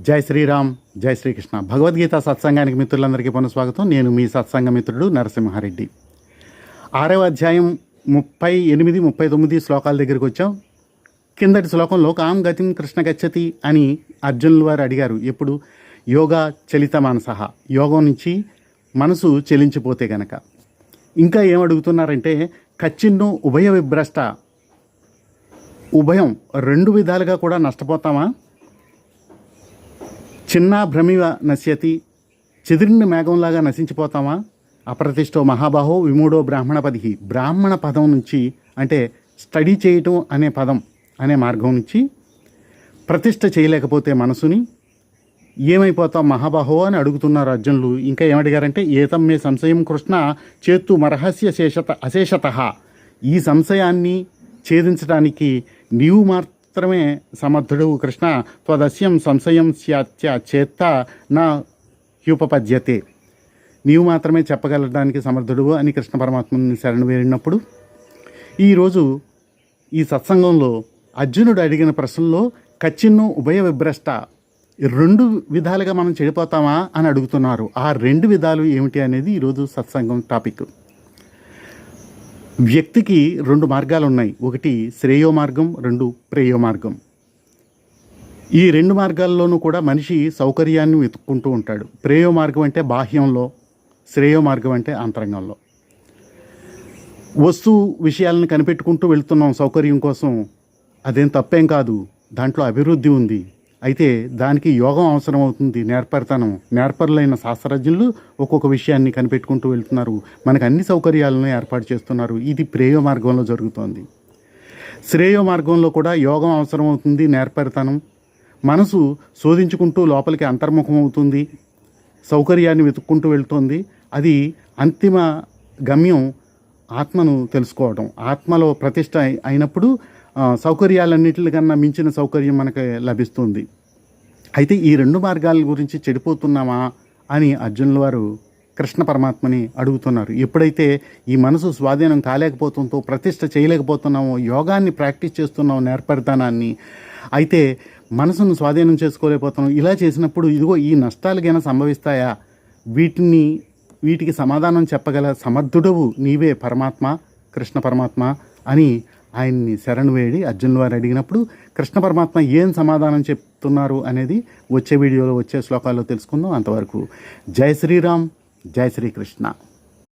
జై శ్రీరామ్ జై శ్రీకృష్ణ. భగవద్గీత సత్సంగానికి మిత్రులందరికీ పునఃస్వాగతం నేను మీ సత్సంగ మిత్రుడు నరసింహారెడ్డి. ఆరవ అధ్యాయం ముప్పై ఎనిమిది ముప్పై తొమ్మిది శ్లోకాల దగ్గరికి వచ్చాం. కిందటి శ్లోకంలో కాం గతిం కృష్ణ గచ్చతి అని అర్జునుల వారు అడిగారు. ఎప్పుడు? యోగా చలిత మనసహ యోగం నుంచి మనసు చెలించిపోతే గనక. ఇంకా ఏమడుగుతున్నారంటే కచ్చిన్ను ఉభయ విభ్రష్ట. ఉభయం రెండు విధాలుగా కూడా నష్టపోతామా? చిన్న భ్రమివ నశ్యతి చెదిరిన మేఘంలాగా నశించిపోతామా? అప్రతిష్టో మహాబాహో విమూఢో బ్రాహ్మణపది బ్రాహ్మణ పదం నుంచి అంటే స్టడీ చేయటం అనే పదం అనే మార్గం నుంచి ప్రతిష్ట చేయలేకపోతే మనసుని ఏమైపోతాం మహాబాహో అని అడుగుతున్నారు అర్జునులు ఇంకా ఏమడిగారంటే ఏతం మే సంశయం కృష్ణ చేత్తు మరహస్య శేషత అశేషత. ఈ సంశయాన్ని ఛేదించడానికి నీవు శాస్త్రమే సమర్థుడు. కృష్ణ త్వదస్యం సంశయం స్యాత్య చేత్త నా హ్యూపపద్యతే. నీవు మాత్రమే చెప్పగలడానికి సమర్థుడు అని కృష్ణ పరమాత్మని శరణు వేరినప్పుడు ఈరోజు ఈ సత్సంగంలో అర్జునుడు అడిగిన ప్రశ్నలో కచ్చిన్ను ఉభయ విభ్రష్ట రెండు విధాలుగా మనం చెడిపోతామా అని అడుగుతున్నారు. ఆ రెండు విధాలు ఏమిటి అనేది ఈరోజు సత్సంగం టాపిక్. వ్యక్తికి రెండు మార్గాలు ఉన్నాయి. ఒకటి శ్రేయో మార్గం రెండు ప్రేయో మార్గం. ఈ రెండు మార్గాల్లోనూ కూడా మనిషి సౌకర్యాన్ని వెతుక్కుంటూ ఉంటాడు. ప్రేయో మార్గం అంటే బాహ్యంలో శ్రేయో మార్గం అంటే అంతరంగంలో. వస్తువు విషయాలను కనిపెట్టుకుంటూ వెళ్తున్నాం సౌకర్యం కోసం. అదేం తప్పేం కాదు. దాంట్లో అభివృద్ధి ఉంది. అయితే దానికి యోగం అవసరం అవుతుంది నేర్పరితనం నేర్పరులైన శాస్త్రజ్ఞులు ఒక్కొక్క విషయాన్ని కనిపెట్టుకుంటూ వెళ్తున్నారు. మనకు అన్ని సౌకర్యాలను ఏర్పాటు చేస్తున్నారు. ఇది ప్రేయ మార్గంలో జరుగుతోంది. శ్రేయో మార్గంలో కూడా యోగం అవసరం అవుతుంది నేర్పరితనం. మనసు శోధించుకుంటూ లోపలికి అంతర్ముఖం అవుతుంది. సౌకర్యాన్ని వెతుక్కుంటూ వెళ్తుంది. అది అంతిమ గమ్యం ఆత్మను తెలుసుకోవడం. ఆత్మలో ప్రతిష్ట అయినప్పుడు సౌకర్యాలన్నింటికన్నా మించిన సౌకర్యం మనకు లభిస్తుంది. అయితే ఈ రెండు మార్గాల గురించి చెడిపోతున్నామా అని అర్జునుల వారు కృష్ణ పరమాత్మని అడుగుతున్నారు. ఎప్పుడైతే ఈ మనసు స్వాధీనం కాలేకపోతుందో ప్రతిష్ట చేయలేకపోతున్నామో యోగాన్ని ప్రాక్టీస్ చేస్తున్నాం నేర్పరితనాన్ని అయితే మనసును స్వాధీనం చేసుకోలేకపోతున్నాం. ఇలా చేసినప్పుడు ఇదిగో ఈ నష్టాలకైనా సంభవిస్తాయా? వీటిని వీటికి సమాధానం చెప్పగల సమర్థుడవు నీవే పరమాత్మ కృష్ణ పరమాత్మ అని ఆయన్ని శరణు వేడి అర్జున్ వారు అడిగినప్పుడు కృష్ణ పరమాత్మ ఏం సమాధానం చెప్తున్నారు? అనేది వచ్చే వీడియోలో వచ్చే శ్లోకాల్లో తెలుసుకుందాం అంతవరకు. జై శ్రీరామ్ జై శ్రీకృష్ణ.